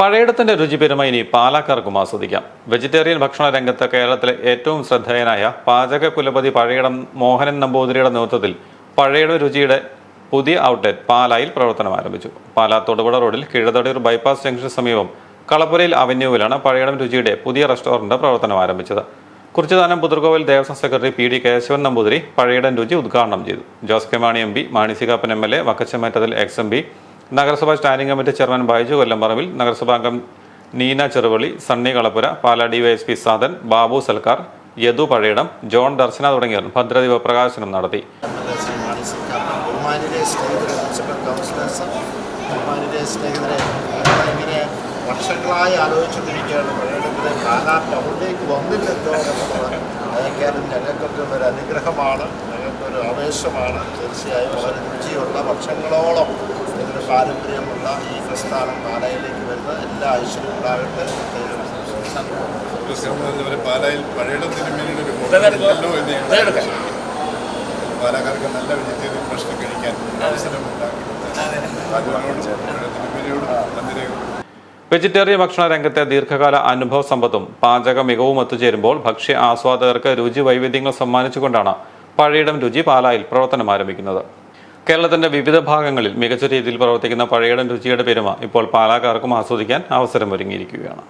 പഴയിടത്തിന്റെ രുചിപെരുമ ഇനി പാലക്കാർക്കും ആസ്വദിക്കാം. വെജിറ്റേറിയൻ ഭക്ഷണ രംഗത്ത് കേരളത്തിലെ ഏറ്റവും ശ്രദ്ധേയനായ പാചക കുലപതി പഴയിടം മോഹനൻ നമ്പൂതിരിയുടെ നേതൃത്വത്തിൽ പഴയുടെ രുചിയുടെ പുതിയ ഔട്ട്ലെറ്റ് പാലായിൽ പ്രവർത്തനം ആരംഭിച്ചു. പാലാ തൊടുപുഴ റോഡിൽ കീഴതടിയൂർ ബൈപ്പാസ് ജംഗ്ഷന് സമീപം കളപ്പുരയിൽ അവന്യൂവിലാണ് പഴയിടം രുചിയുടെ പുതിയ റെസ്റ്റോറന്റ് പ്രവർത്തനം ആരംഭിച്ചത്. കുറിച്ചുദാനം Puthurkovil Devaswom secretary P D Keshavan Namboothiri Pazhayidam Ruchi ഉദ്ഘാടനം ചെയ്തു. Jose K Mani M P Mani C Kappan M L A വക്കച്ചമേറ്റതിൽ ex M P നഗരസഭാ standing committee chairman Baiju Kollamparambil നഗരസഭാംഗം Neena Cheruvally Sunny Kalappura Pala DYSP Sadan Babu സൽക്കാർ Yadu Pazhayidam John Darshana തുടങ്ങിയവർ ഭദ്രദീപ പ്രകാശനം നടത്തി. വർഷങ്ങളായി ആലോചിച്ചുകൊണ്ടിരിക്കുകയാണ്. പഴയടത്തിലെ പാലാ അവിടേക്ക് വന്നില്ലല്ലോ എന്നുള്ളത് അതൊക്കെയാലും ഞങ്ങൾക്കൊക്കെ ഒരു അനുഗ്രഹമാണ്. ഞങ്ങൾക്കൊരു ആവേശമാണ്. തീർച്ചയായും വളരെ രുചിയുള്ള വർഷങ്ങളോളം ഇതിന് പാരമ്പര്യമുള്ള ഈ പ്രസ്ഥാനം പാലായിലേക്ക് വരുന്ന എല്ലാ ഐശ്വര്യം ഉണ്ടാകട്ടെ പാലായിൽ പഴയിടത്തിന്. പാലക്കാർക്ക് നല്ല വെജിറ്റേറിയൻ ഭക്ഷണം കഴിക്കാൻ അവസരം ഉണ്ടാക്കിയിട്ടുണ്ട്. അതിനോട് പഴയടത്തിന് മേലിയോട് നന്ദി രേഖപ്പെടുത്തുന്നു. വെജിറ്റേറിയൻ ഭക്ഷണ രംഗത്തെ ദീർഘകാല അനുഭവ സമ്പത്തും പാചക മികവും ഒത്തുചേരുമ്പോൾ ഭക്ഷ്യ ആസ്വാദകർക്ക് രുചി വൈവിധ്യങ്ങൾ സമ്മാനിച്ചുകൊണ്ടാണ് പഴയിടം രുചി പാലായിൽ പ്രവർത്തനം ആരംഭിക്കുന്നത്. കേരളത്തിന്റെ വിവിധ ഭാഗങ്ങളിൽ മികച്ച രീതിയിൽ പ്രവർത്തിക്കുന്ന പഴയടൻ രുചിയുടെ പെരുമ ഇപ്പോൾ പാലാക്കാർക്കും ആസ്വദിക്കാൻ അവസരമൊരുങ്ങിയിരിക്കുകയാണ്.